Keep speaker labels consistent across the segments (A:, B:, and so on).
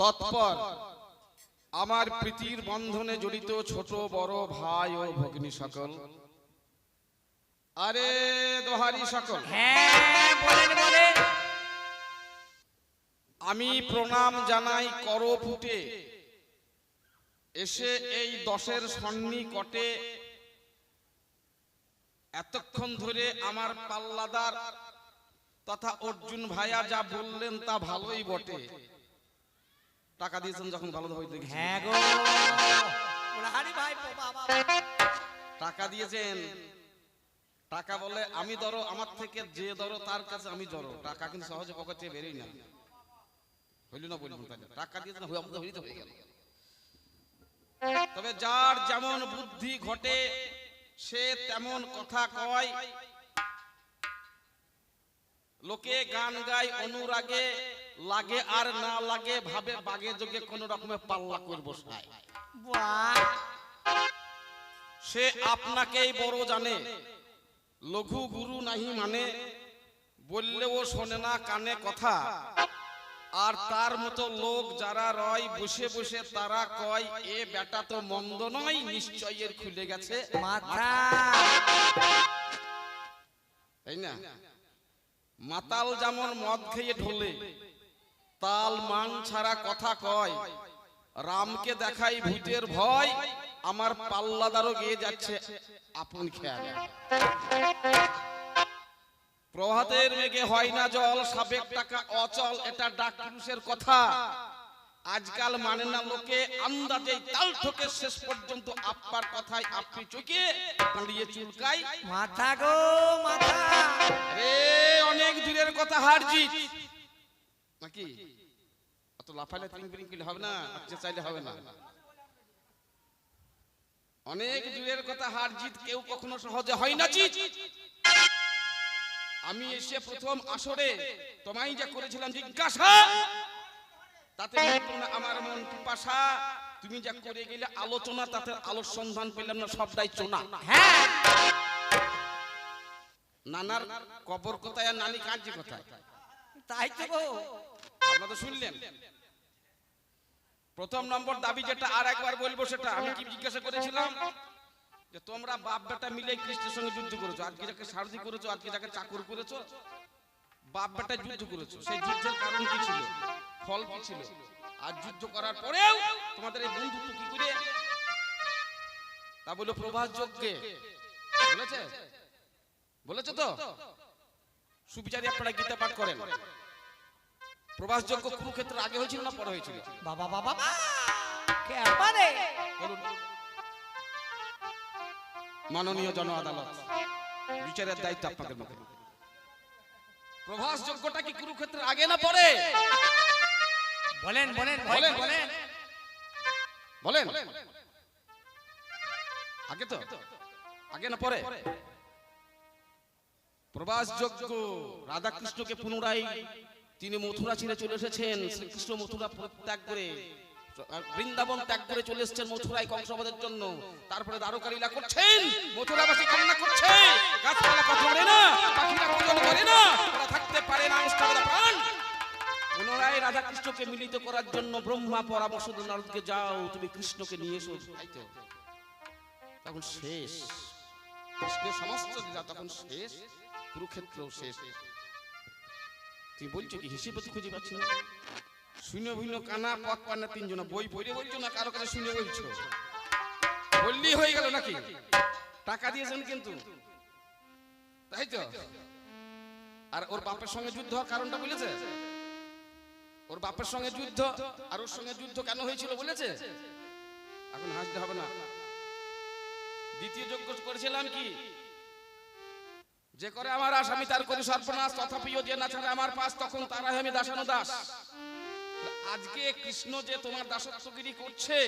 A: তৎপর। আমার প্রীতির বন্ধনে জড়িত ছোট বড় ভাই ও ভগ্নী সকল। আরে দোহারি সকল।
B: হ্যাঁ
A: আমি প্রণাম জানাই কর ফুটে এসে এই দশের সন্নিকটে এতক্ষণ ধরে আমার পাল্লাদার তথা অর্জুন ভাইয়া যা বললেন তা ভালোই বটে। টাকা দিয়েছেন যখন ভালো হইতে
B: হ্যাঁ গো। ভাই বাবা।
A: টাকা দিয়েছেন। টাকা বলে আমি ধরো আমার থেকে যে ধরো তার কাছে আমি ধরো। টাকা কিন্তু সহজে পকেট থেকে বেরোই না। হইল না বললাম তাহলে? টাকা দিয়েছেন আমাদের হইতে হয়ে গেল। তবে যার যেমন বুদ্ধি ঘটে সে তেমন কথা কয়। লোকে গান গায় অনুরাগে লাগে আর না লাগে ভাবে বাগে যোগে কোন রকমে পাল্লা করব
B: বাহ
A: সে আপনাকেই বড় জানে লঘু গুরু নাহি মানে বললেও শোনে না কানে কথা। আর তার মতো লোক যারা রয় বসে বসে তারা কয় এ বেটা তো মন্দ নয় নিশ্চয় এর খুলে গেছে।
B: মাথা।
A: তাই না? মাতাল যেমন মদ খেয়ে ঢোলে তাল মান ছাড়া কথা কয়। রামকে দেখাই ভূতের ভয় আমার পাল্লাদারও গিয়ে যাচ্ছে আপন খেয়াল। প্রভাতের মেঘে হয় না জল সাবেক টাকা অচল এটা ডাক পুরুষের কথা। আজকাল মানে না লোকে আন্দাজে তাল ঠোকে শেষ পর্যন্ত আপ্পার কথায় আপনি চোখে দাঁড়িয়ে চুলকাই
B: মাথা গো মাথা।
A: আরে অনেক দূরের কথা হার জিত নাকি? অত লাফালে তিন করলে হবে না চাইলে হবে না। অনেক দূরের কথা হার জিত কেউ কখনো সহজে হয় না জিত। আমি এসে প্রথম আসরে তোমায় যা করেছিলাম জিজ্ঞাসা তাতে আমার মন পিপাসা। তুমি যা করে গেলে আলোচনা তাতে আলোর সন্ধান পেলাম না সবটাই চোনা।
B: হ্যাঁ।
A: নানার কবর কোথায় আর নানি কাঁদছে কোথায়? প্রথম নম্বর দাবি যেটা আর একবার বলব সেটা আমি কি জিজ্ঞাসা করেছিলাম যে তোমরা বাপ বেটা মিলে খ্রিস্টের সঙ্গে যুদ্ধ করেছ? আজকে যাকে সারথি করেছ, আজকে যাকে চাকর করেছ, বাপ বেটা যুদ্ধ করেছ। সেই যুদ্ধের কারণ কি ছিল? ফল কি ছিল? আর যুদ্ধ করার পরেও তোমাদের এই বন্ধুত্ব কি করে? তা বলো প্রভাস যজ্ঞে। বলেছে? বলেছে তো? সুবিচারী আপনারা গীতা পাঠ করেন। প্রবাস যজ্ঞ কুরুক্ষেত্র আগে হয়েছিল না পরে হয়েছিল?
B: বাবা বাবা
A: বলুন। মাননীয় জন আদালত বিচারের দায়িত্ব আপনাদের মধ্যে। প্রভাস যজ্ঞটা কি কুরুক্ষেত্রের আগে না পরে?
B: বলেন বলেন
A: বলেন।
B: বলেন।
A: বলেন। আগে তো? আগে না পরে? প্রবাস যজ্ঞ রাধাকৃষ্ণকে পুনরায় তিনি মথুরা ছেড়ে চলে এসেছেন। শ্রীকৃষ্ণ মথুরা ত্যাগ করে বৃন্দাবন ত্যাগ করে চলে এসেছেন মথুরায় কংসবধের জন্য। তারপরে দ্বারকা লীলা করছেন, মথুরাবাসী কান্না করছে গাছপালা কথা বলে না, পাখিরা পূজন করে না, ওরা থাকতে পারে না অষ্টাবধা প্রাণ। পুনরায় রাধা কৃষ্ণকে মিলিত করার জন্য ব্রহ্মা পরামর্শ নারদকে যাও, তুমি কৃষ্ণকে নিয়ে এসো। তাই তো? তখন শেষ। কৃষ্ণের সমস্ত লীলা তখন শেষ। কুরুক্ষেত্র শেষ। তুই বলছো কি হিসেবে খুঁজে পাচ্ছি না? শুনে ভিন্ন কানা পথ পান্না তিনজন বই পড়ে বলছো না কারও কাছে শুনে বলছো? বললি হয়ে গেল নাকি? টাকা দিয়েছেন কিন্তু। তাই তো? আর ওর বাপের সঙ্গে যুদ্ধ হওয়ার কারণটা বলেছে? ওর বাপের সঙ্গে যুদ্ধ আর ওর সঙ্গে যুদ্ধ কেন হয়েছিল বলেছে? এখন হাসতে হবে না। দ্বিতীয় যোগ্য করেছিলাম কি? যে করে আমার আসামি তার করি সর্বনাশ, তথাপিও যে না ছাড়ে আমার পাশ, তখন তারা আমি দাসানো দাস। আজকে কৃষ্ণ যে তোমার দাসত্বগিরি করছে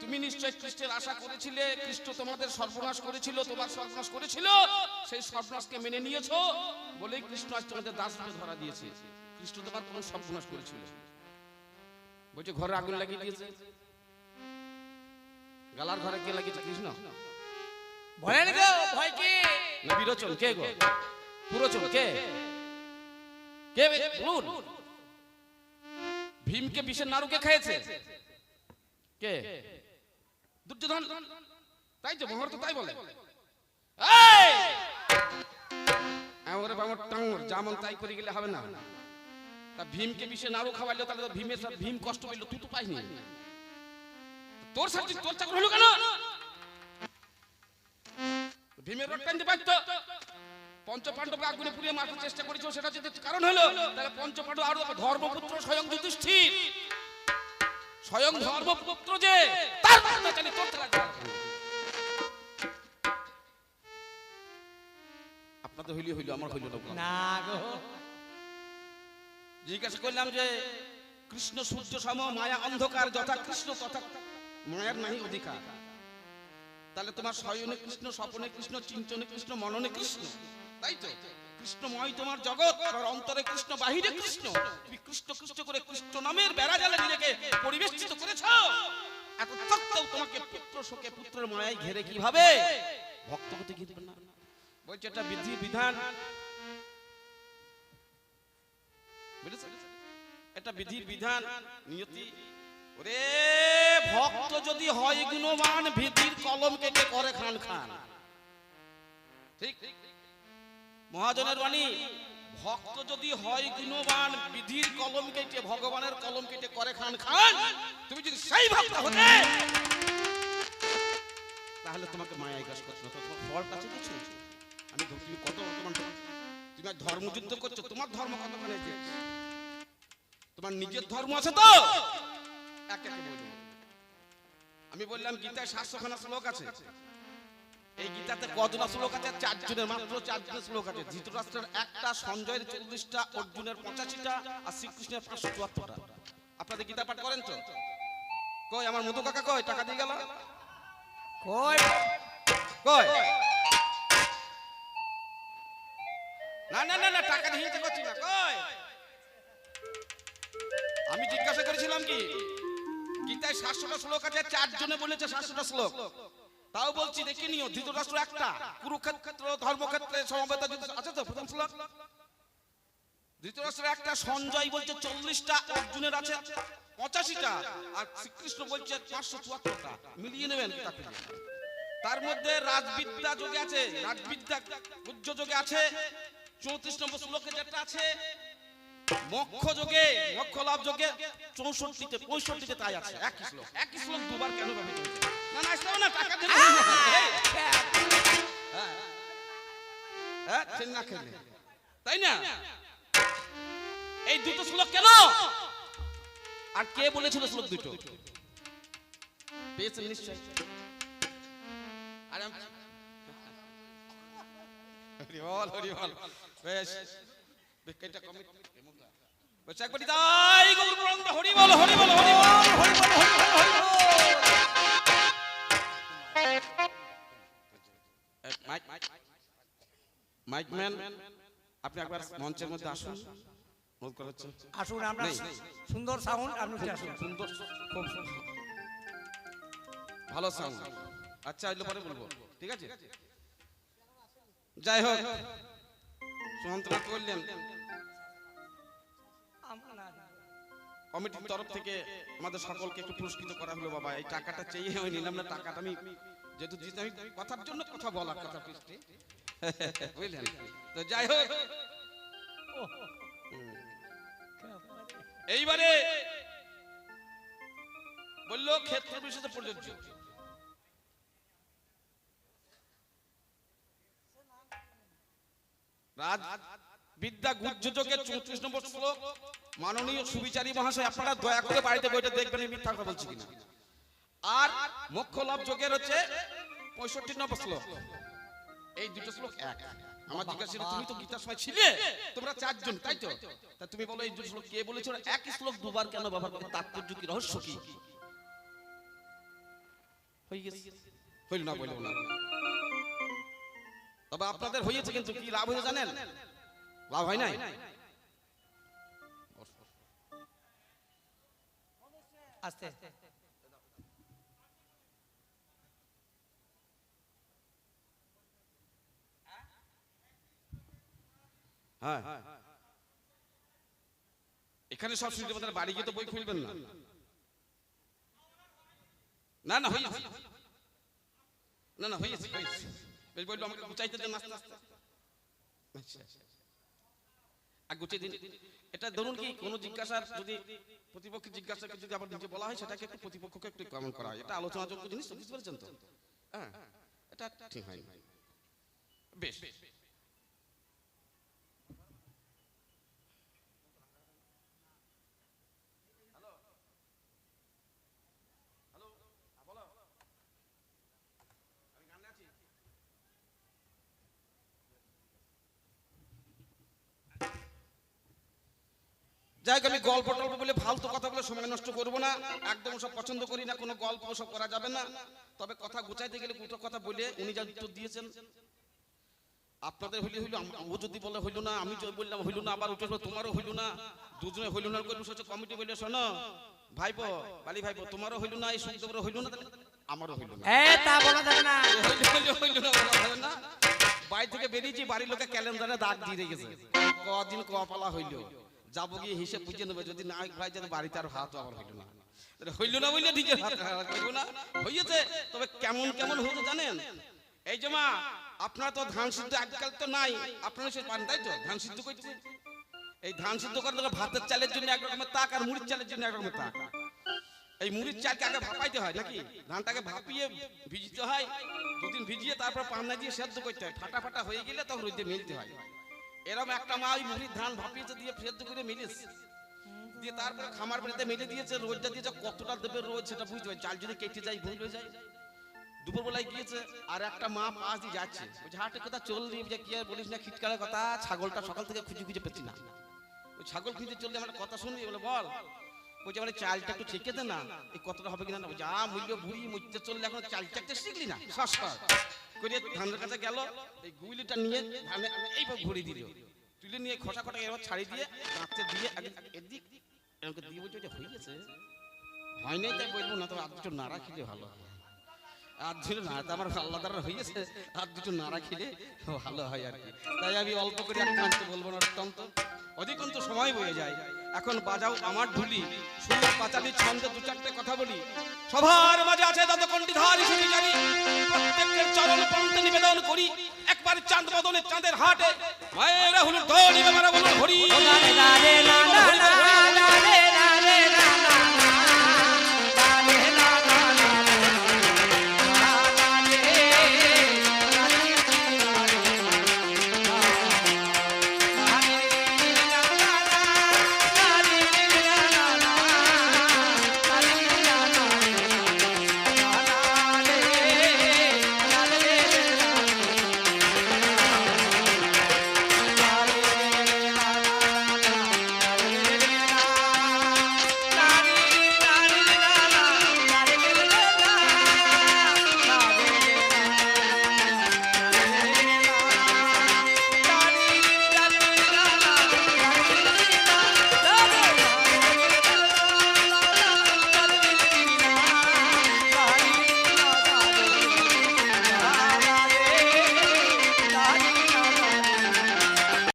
A: তুমি নিশ্চয় কৃষ্ণের আশা করেছিলে, কৃষ্ণ তোমাদের সর্বনাশ করেছিল, তোমার সর্বনাশ করেছিল, সেই সর্বনাশকে মেনে নিয়েছো? বলেই কৃষ্ণ আজ তোমাদের দাস রূপে ধরা দিয়েছে। কৃষ্ণ তোমার কোন সর্বনাশ করেছিল? বলছে, ঘরে আগুন লাগিয়ে দিয়েছে। গালার ঘরে কে লাগিয়েছে কৃষ্ণ? তাই তো মহাভারত তাই বলে। টাঙ্গর যেমন তাই করে গেলে হবে না। তা ভীমকে বিষে নাড়ু খাওয়াইলো, তাহলে তো ভীমের ভীম কষ্ট পেল তুই তো পাইনি। তোর সাথে তোর চাকর হলো কেন? ভীমের রোড টানতে পারতো? পঞ্চ পাণ্ডবকে আগুনে পুড়িয়ে মারার চেষ্টা করেছ সেটা যদি কারণ হলো তাহলে পঞ্চ পাণ্ডব আরও ধর্মপুত্র স্বয়ং যুধিষ্ঠির। স্বয়ং ধর্মপুত্র যে তার কথা জানি তোর তারা আপনাদের হইলি হইল আমার হইল। না
B: গো।
A: জিজ্ঞাসা করলাম যে কৃষ্ণ সূর্য সম মায়া অন্ধকার যথা কৃষ্ণ তথা মায়ার নাহি অধিকার। তাহলে তোমার শয়নে কৃষ্ণ, স্বপনে কৃষ্ণ, চিন্তনে কৃষ্ণ, মননে কৃষ্ণ। তাই তো? কৃষ্ণময় তোমার জগৎ, আর অন্তরে কৃষ্ণ, বাহিরে কৃষ্ণ। তুমি কৃষ্ণ কৃষ্ণ করে কৃষ্ণ নামের বেড়া জালে নিজেকে পরিবেষ্টিত করেছ। এত তত্ত্বেও তোমাকে পুত্র শোকে পুত্রের মায়ায় ঘেরে কীভাবে? ভক্ত হতে ঘিরবে না। বলছে, এটা বিধি, বিধান। বুঝেছেন এটা বিধির বিধান, নিয়তি। ওরে ভক্ত যদি হয় গুণবান বিধির কলম কেটে করে খান খান। ঠিক? মহাজনের বাণী, ভক্ত যদি হয় গুণবান, বিধির কলম কেটে, ভগবানের কলম কেটে করে খান খান, তুমি যদি সেই ভক্ত হতে, তাহলে তোমাকে মায়ায় গ্রাস করছ তোমার ফলটা আছে কিছু? আমি তুমি কত বর্তমান তুমি ধর্মযুদ্ধ করছ, তোমার ধর্ম কতখানি তোমার নিজের ধর্ম আছে তো? এক একে বলব আমি বললাম গীতায় সাতশো খানা শ্লোক আছে। এই গীতাতে কজনা শ্লোক আছে? চারজনের মাত্র চারজনের শ্লোক আছে। ধৃতরাষ্ট্রের একটা সঞ্জয়ের চল্লিশটা অর্জুনের পঁচাশিটা আর শ্রীকৃষ্ণের পাঁচশো চুয়াত্তরটা। আপনাদের গীতা পাঠ করেন তো? কই আমার মধু কাকা কই? টাকা দিয়ে গেল?
B: কই?
A: কই? না না না না টাকা দিয়ে করছি না। কই? আমি জিজ্ঞাসা করেছিলাম কি? গীতায় সাতশোটা শ্লোক আছে, চারজনে বলেছে সাতশোটা শ্লোক। তাও বলছি, দেখে নিও, ধৃতরাষ্ট্র একটা, কুরুক্ষেত্র, ধর্মক্ষেত্রে সমবেত আছে তো প্রথম শ্লোক? ধৃতরাষ্ট্রের একটা, সঞ্জয় বলছে চল্লিশটা, অর্জুনের আছে পঁচাশিটা, আর শ্রীকৃষ্ণ বলছে পাঁচশো চুয়াত্তরটা। মিলিয়ে নেবেন তার মধ্যে রাজবিদ্যা যোগে আছে, রাজবিদ্যা যোগে আছে, চৌত্রিশ নম্বর শ্লোকে যেটা আছে মক্ষ যোগে মক্ষ লাভ যোগে চৌষট্টিতে পঁয়ষট্টিতে তাই আছে। একই শ্লোক। একই শ্লোক দুবার কেন ব্যবহৃত হয়েছে? না না আসতে না টাকা দেবে হ্যাঁ। হ্যাঁ না খেলে। তাই না? এই দুটো শ্লোক কেন? আর কে বলেছিল শ্লোক দুটো? পেয়েছেন নিশ্চয়। আরে আম- হরি বল হরি বল। বেশ। বিকেটটা কমিট বলছে একবার তাই গৌর বরন্দ হরি বল হরি বল হরি বল হরি বল হরি বল হরি মাইক মাইক ম্যান আপনি একবার মঞ্চের মধ্যে আসুন। অনুরোধ করা হচ্ছে
B: আসুন আমরা সুন্দর সাউন্ড আপনি আসুন।
A: সুন্দর খুব ভালো সাউন্ড। আচ্ছা এগুলো পরে বলব। ঠিক আছে? যাই হোক। সুমন্ত্রণা করলেন। কমিটির তরফ থেকে আমাদের সকলকে একটু পুরস্কৃত করা হলো বাবা। এই টাকাটা চেয়ে আমি নিলাম না টাকাটা আমি যেহেতু দিতে আমি কথার জন্য কথা বলার কথা পৃষ্ঠে বুঝলেন? তো যাই হোক। এইবারে বলল ক্ষেত্র বিশেষে প্রযোজ্য। রাজ বিদ্যা গুজ্জযোগের চৌত্রিশ নম্বর শ্লোক। মাননীয় সুবিচারী মহাশয়, আপনারা দয়া করে বাড়িতে বইটা দেখবেন মিথ্যা কথা বলছি কিনা। আর মোক্ষ লাভ যোগের হচ্ছে পঁয়ষট্টি নম্বর শ্লোক। এই দুটো শ্লোক এক। আমার জিজ্ঞাসা তুমি তো গীতার সময় ছিলে? তোমরা চারজন, তাই তো? তা তুমি বলো, এই দুটো শ্লোক কে বলেছ? একই শ্লোক দুবার কেন ব্যবহার করে? তাৎপর্য কি? রহস্য কি? হয়ে গেছে। হইল না বলব না। তবে আপনাদের হয়েছে কিন্তু, কি লাভ হয়েছে জানেন? লাভ হয় নাই?
B: আস্তে
A: হ্যাঁ। এখানে সব শুনতে পারেন বাড়ি গিয়ে তো বই খুলবেন না। না না হয়েছে না না হয়েছে বেশ বলল আমাকে গুচাইতে দেন আস্তে আস্তে আচ্ছা। আর গুছিয়ে দিন। এটা ধরুন কি, কোনো জিজ্ঞাসার যদি প্রতিপক্ষ জিজ্ঞাসাকে যদি আবার নিজে বলা হয়, সেটাকে একটু প্রতিপক্ষকে একটু কমেন্ট করা হয়। এটা আলোচনাযোগ্য জিনিস বুঝতে পারছেন তো? হ্যাঁ এটা ঠিক হয়নি। বেশ। যাই আমি গল্প টল্প বলে ফালতু কথা বলে সময় নষ্ট করব না। একদম সব পছন্দ করি না কোনো গল্প সব করা যাবে না। তবে কথা গুছাইতে গেলে দুটো কথা বলে উনি যা উত্তর দিয়েছেন। আপনাদের হইলে হইল ও যদি বলে হইল না আমি যদি বললাম হইল না আবার উঠে তোমারও হইল না। দুজনে হইল না করব সে কমিটি বললে শোনো। ভাইপো বালি ভাইপো তোমারও হইল না এই সুখদেবেরও হইল না আমারও হইল না।
B: এ তা বলা যাবে না।
A: হইল, হইল না, বলা যাবে না। বাড়ি থেকে বেরিয়েছি বাড়ির লোকে ক্যালেন্ডারে দাগ দিয়ে রেখেছে। কদিন কপালা হইল। যাব গিয়ে হিসেব বুঝে নেবে যদি না ভাই যাতে বাড়িতে আর হাত আবার হইল না। হইল না বললে নিজের হাত হইল না। হইয়েছে তবে কেমন কেমন হইতো জানেন? এই যে মা আপনার তো ধান সিদ্ধ আজকাল তো নাই আপনারা সে পান তাই তো? ধান সিদ্ধ করছে। এই ধান সিদ্ধ করার জন্য ভাতের চালের জন্য এক রকমের তাক আর মুড়ির চালের জন্য এক রকমের তাক। এই মুড়ির চালকে আগে ভাপাইতে হয় নাকি? ধানটাকে ভাপিয়ে ভিজিতে হয় দুদিন ভিজিয়ে তারপর পান্না দিয়ে সেদ্ধ করতে হয়। ফাটা ফাটা হয়ে গেলে তখন রোদে মিলতে হয়। এরকম একটা মা ওই মুড়ির ধান ভাপিয়েছে, দিয়ে সেদ্ধ করে মিলিস। দিয়ে তারপরে খামার বাড়িতে মেলে দিয়েছে, রোজটা দিয়েছে, কতটা দেবে রোজ সেটা বুঝতে হয় চাল যদি কেটে যায়, ভুল হয়ে যায়। দুপুরবেলায় গিয়েছে, আর একটা মা পাশ দিয়ে যাচ্ছে। বলছে, হাটে কোথা চললি? যে কি আর বলিস না, খিটকালের কথা, ছাগলটা সকাল থেকে খুঁজে খুঁজে পেছি না। ওই ছাগল খুঁজে চললে, আমার কথা শুনবি বলে, বল। বলছে মানে চালটা একটু চেকে দে না। এই কতটা হবে কিনা না? যা মূল্য বুড়ি মুচতে চললে, এখন চাল চাকতে শিখলি না? সস করে ধানের কাছে গেল, এই গুইলিটা নিয়ে ধানে এইভাবে ঘুরে দিল। তুলে নিয়ে এবার ছাড়ি দিয়ে দিয়ে এদিক, এরকম দিয়ে বলছে হয়ে গেছে। তাই বলব, না তো আর দুটো নাড়া খেলে ভালো আর দুটো না আমার আল্লাহ হয়ে গেছে, আর দুটো নাড়া খেলে ভালো হয় আর কি। তাই আমি অল্প করে কাঁদতে বলব না, অত্যন্ত। অধিকন্ত সময় বয়ে যায়। এখন বাজাও আমার ঢুলি। শুনে পাঁচালি ছন্দে দু চারটে কথা বলি। সবার মাঝে আছে সুবিচারী প্রত্যেকের চরণ পন্থে নিবেদন করি। একবার চাঁদ বদলে চাঁদের হাটে, মায়েরা হলো ধরি বাবারা